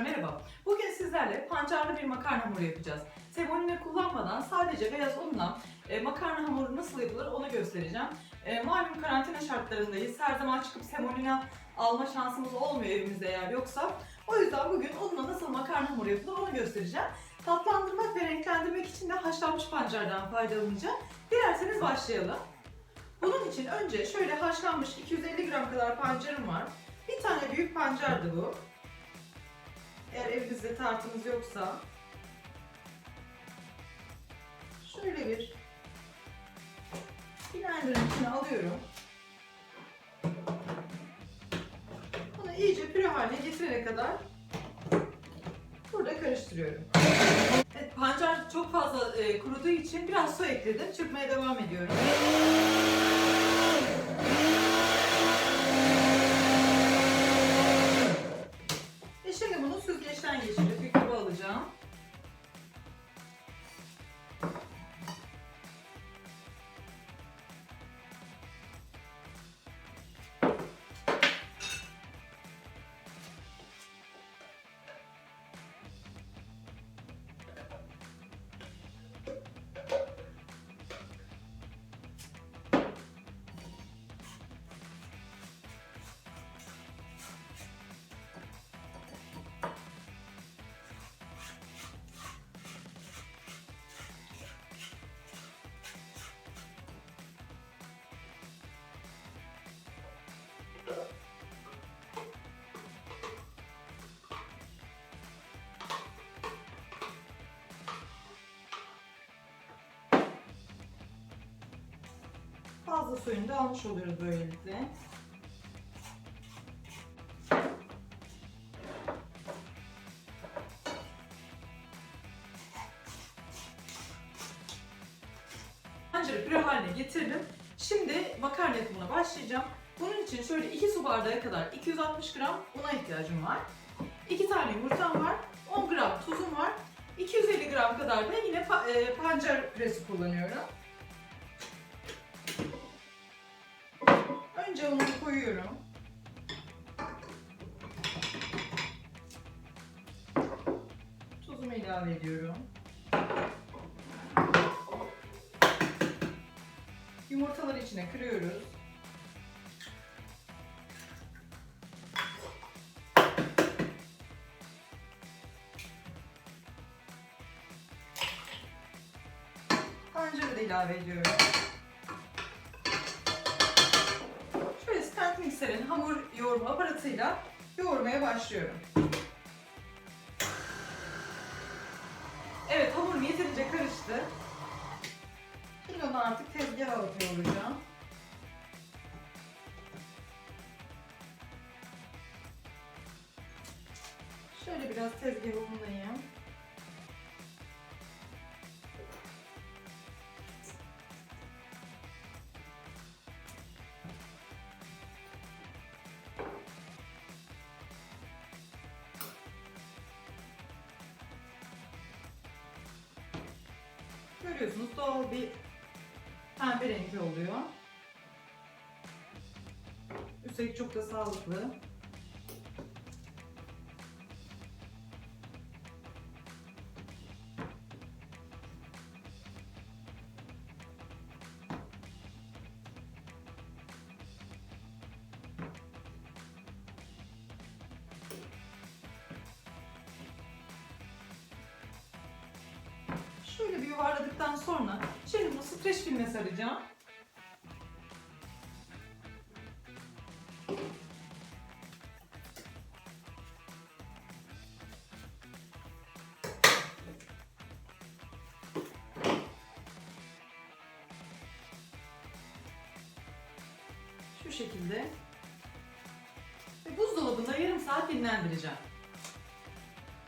merhaba. Bugün sizlerle pancarlı bir makarna hamuru yapacağız. Semolina kullanmadan sadece beyaz unla e, makarna hamuru nasıl yapılır onu göstereceğim. E, malum karantina şartlarındayız. Her zaman çıkıp semolina alma şansımız olmuyor evimizde eğer yoksa. O yüzden bugün unla nasıl makarna hamuru yapılır onu göstereceğim. Tatlandırmak ve renklendirmek için de haşlanmış pancardan faydalanacağım. Dilerseniz başlayalım. Bunun için önce şöyle haşlanmış 250 gram kadar pancarım var. Bir tane büyük pancardı bu. Eğer evinizde tartınız yoksa. Şöyle bir blenderın içine alıyorum. Bunu iyice püre haline getirene kadar burada karıştırıyorum. Evet, pancar çok fazla e, kuruduğu için biraz su ekledim. Çırpmaya devam ediyorum. Fazla suyunu da almış oluyoruz böylelikle. Pancarı püre haline getirdim. Şimdi makarna yapımına başlayacağım. Bunun için şöyle 2 su bardağı kadar 260 gram una ihtiyacım var. 2 tane yumurtam var. 10 gram tuzum var. 250 gram kadar da yine e, pancar püresi kullanıyorum. Önce unumu koyuyorum. Tuzumu ilave ediyorum. Yumurtaları içine kırıyoruz. Pancarı da ilave ediyorum. Hamur yoğurma aparatıyla yoğurmaya başlıyorum. Evet hamurum yeterince karıştı. Şimdi onu artık tezgaha alıp yoğuracağım. Şöyle biraz tezgahı unlayayım. Da sağlıklı. Şöyle bir yuvarladıktan sonra şimdi bunu streç filme saracağım. Şekilde. Ve buzdolabında yarım saat dinlendireceğim.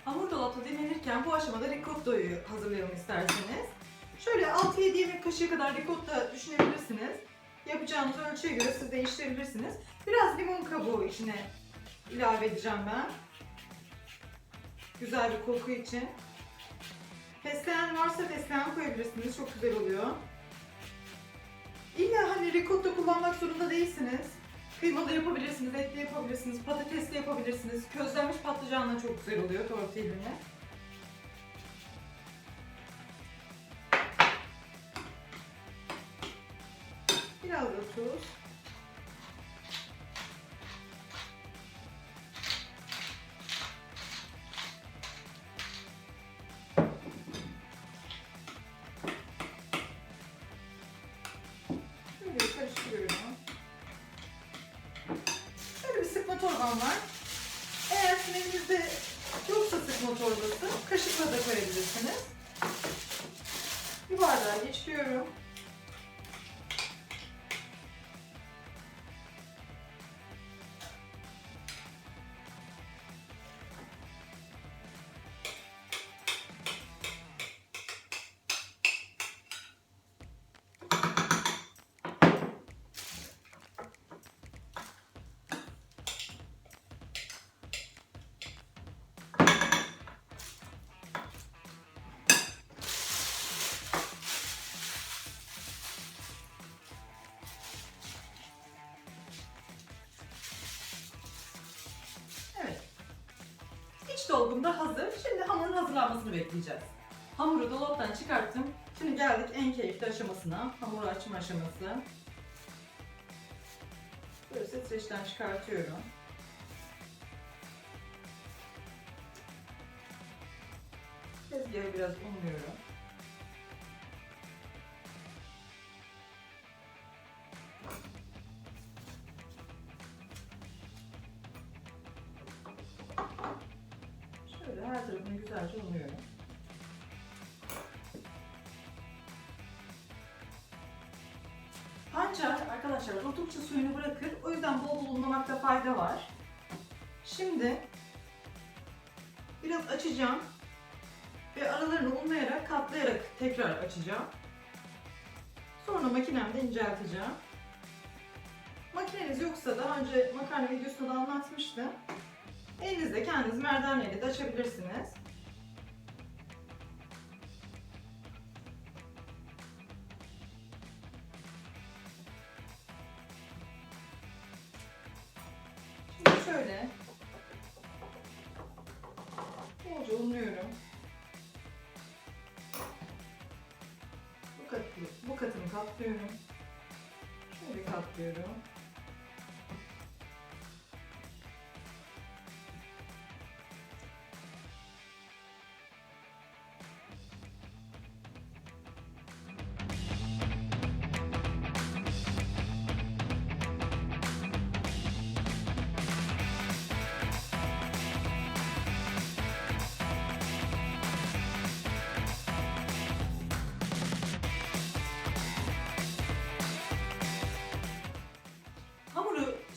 Hamur dolapta dinlenirken bu aşamada ricotto'yu hazırlayalım isterseniz. Şöyle 6-7 yemek kaşığı kadar ricotta düşünebilirsiniz. Yapacağınız ölçüye göre siz değiştirebilirsiniz. Biraz limon kabuğu içine ilave edeceğim ben. Güzel bir koku için. Fesleğen varsa fesleğen koyabilirsiniz. Çok güzel oluyor. İlla hani ricotta kullanmak zorunda değilsiniz. Kıymalı yapabilirsiniz, etli yapabilirsiniz, patatesli yapabilirsiniz. Közlenmiş patlıcanla çok güzel oluyor tortillini. Biraz da tuz. Koyabilirsiniz. Bir bardağa geçiriyorum. Da hazır. Şimdi hamurun hazırlanmasını bekleyeceğiz. Hamuru dolaptan çıkarttım. Şimdi geldik en keyifli aşamasına. Hamur açma aşaması. Böyle streçten çıkartıyorum. Tezgahı biraz unluyorum. Arkadaşlar oldukça suyunu bırakır. O yüzden bol bol unlamakta fayda var. Şimdi biraz açacağım ve aralarını unlayarak katlayarak tekrar açacağım. Sonra makinemde incelteceğim. Makineniz yoksa daha önce makarna videosunda da anlatmıştım. Elinizde kendiniz merdaneyle de açabilirsiniz. Katlıyorum. Şöyle katlıyorum.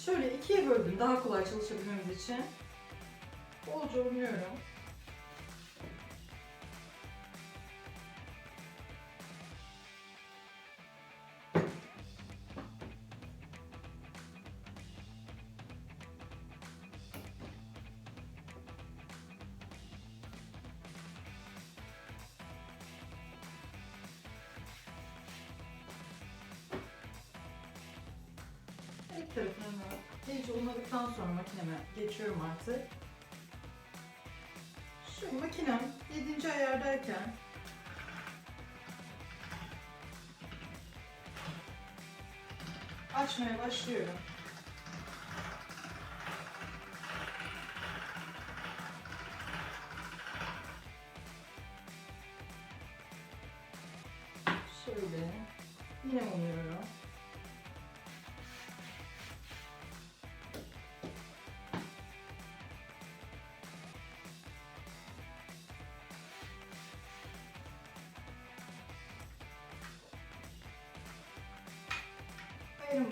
Şöyle ikiye böldüm daha kolay çalışabilmemiz için. Bolca unluyorum. Makineme geçiyorum artık. Şu makinem 7. ayardayken açmaya başlıyorum.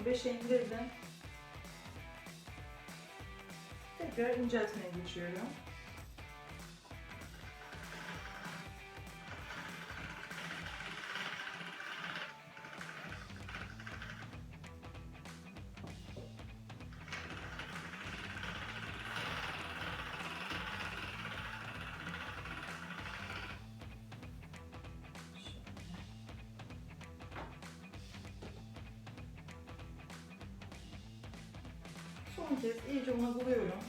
5'e indirdim. Tekrar inceltmeye geçiyorum. Kez iyice una buluyorum.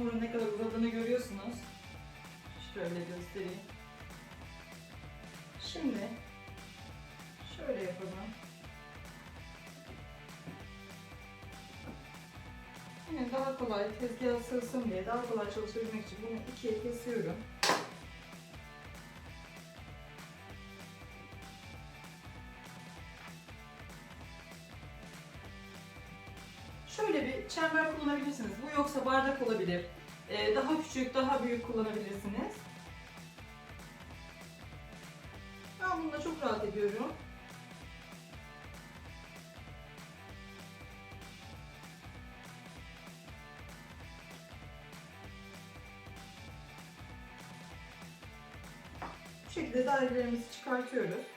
Hamurun ne kadar uzadığını görüyorsunuz. Şöyle göstereyim. Şimdi şöyle yapalım. Yine daha kolay tezgaha sığsın diye daha kolay çalışabilmek için bunu ikiye kesiyorum. Kullanabilirsiniz. Bu yoksa bardak olabilir. Ee, daha küçük, daha büyük kullanabilirsiniz. Ben bununla çok rahat ediyorum. Bu şekilde dairelerimizi çıkartıyoruz.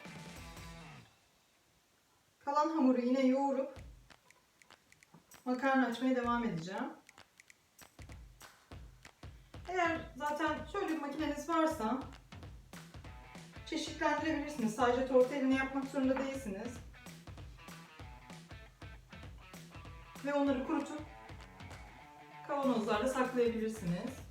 Makarna açmaya devam edeceğim. Eğer zaten şöyle bir makineniz varsa çeşitlendirebilirsiniz. Sadece tortellini yapmak zorunda değilsiniz. Ve onları kurutup kavanozlarda saklayabilirsiniz.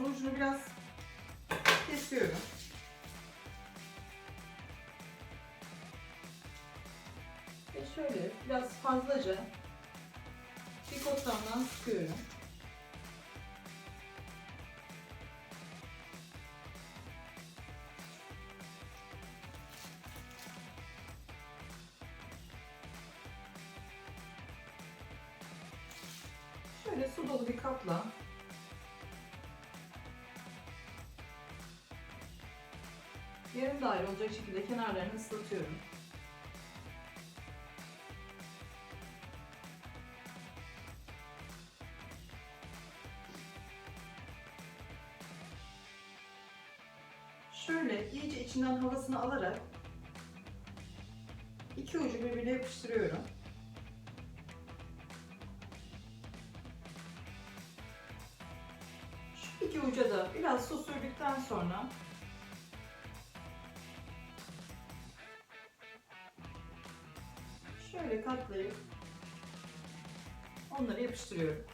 Torbanın ucunu biraz kesiyorum. Ve şöyle biraz fazlaca bir kotandan sıkıyorum. Olacak şekilde kenarlarını ıslatıyorum. Şöyle iyice içinden havasını alarak iki ucu birbirine yapıştırıyorum. Şu iki uca da biraz su sürdükten sonra şöyle katlayıp onları yapıştırıyorum.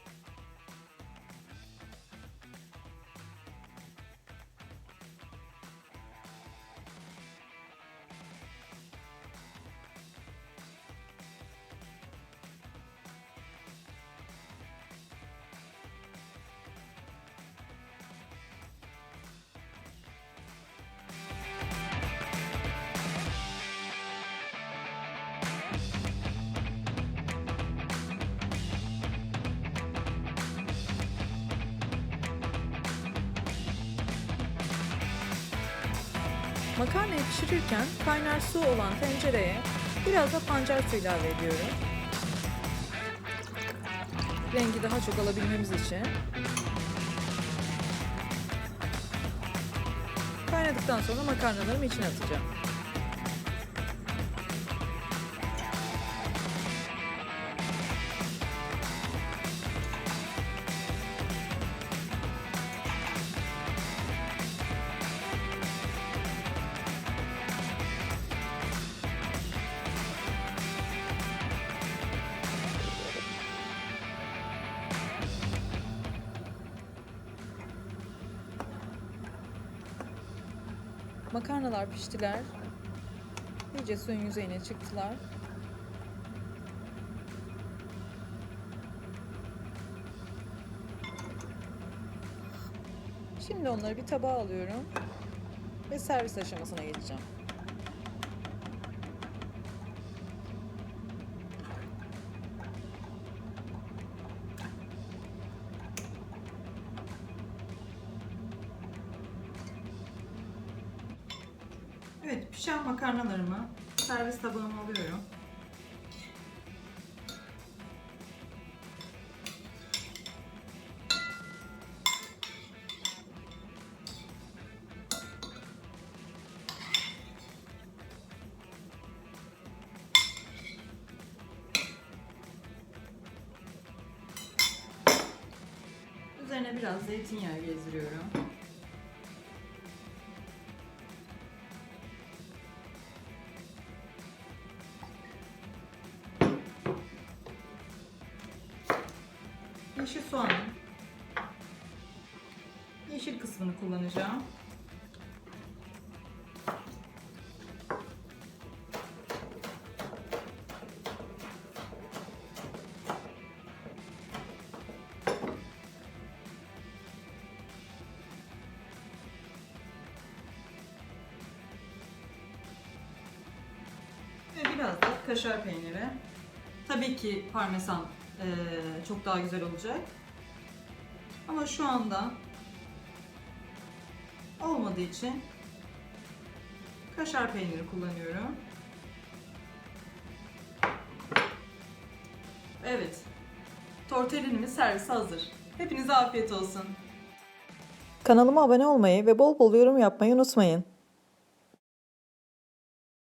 Makarnayı pişirirken kaynar su olan tencereye biraz da pancar su ilave ediyorum. Rengi daha çok alabilmemiz için. Kaynadıktan sonra makarnalarımı içine atacağım. Makarnalar piştiler. İyice suyun yüzeyine çıktılar. Şimdi onları bir tabağa alıyorum ve servis aşamasına geçeceğim. Evet, pişen makarnalarımı servis tabağıma alıyorum. Üzerine biraz zeytinyağı gezdiriyorum. Kullanacağım. Biraz da kaşar peyniri. Tabii ki parmesan eee, çok daha güzel olacak. Ama şu anda olmadığı için kaşar peyniri kullanıyorum. Evet. Tortellinimiz servise hazır. Hepinize afiyet olsun. Kanalıma abone olmayı ve bol bol yorum yapmayı unutmayın.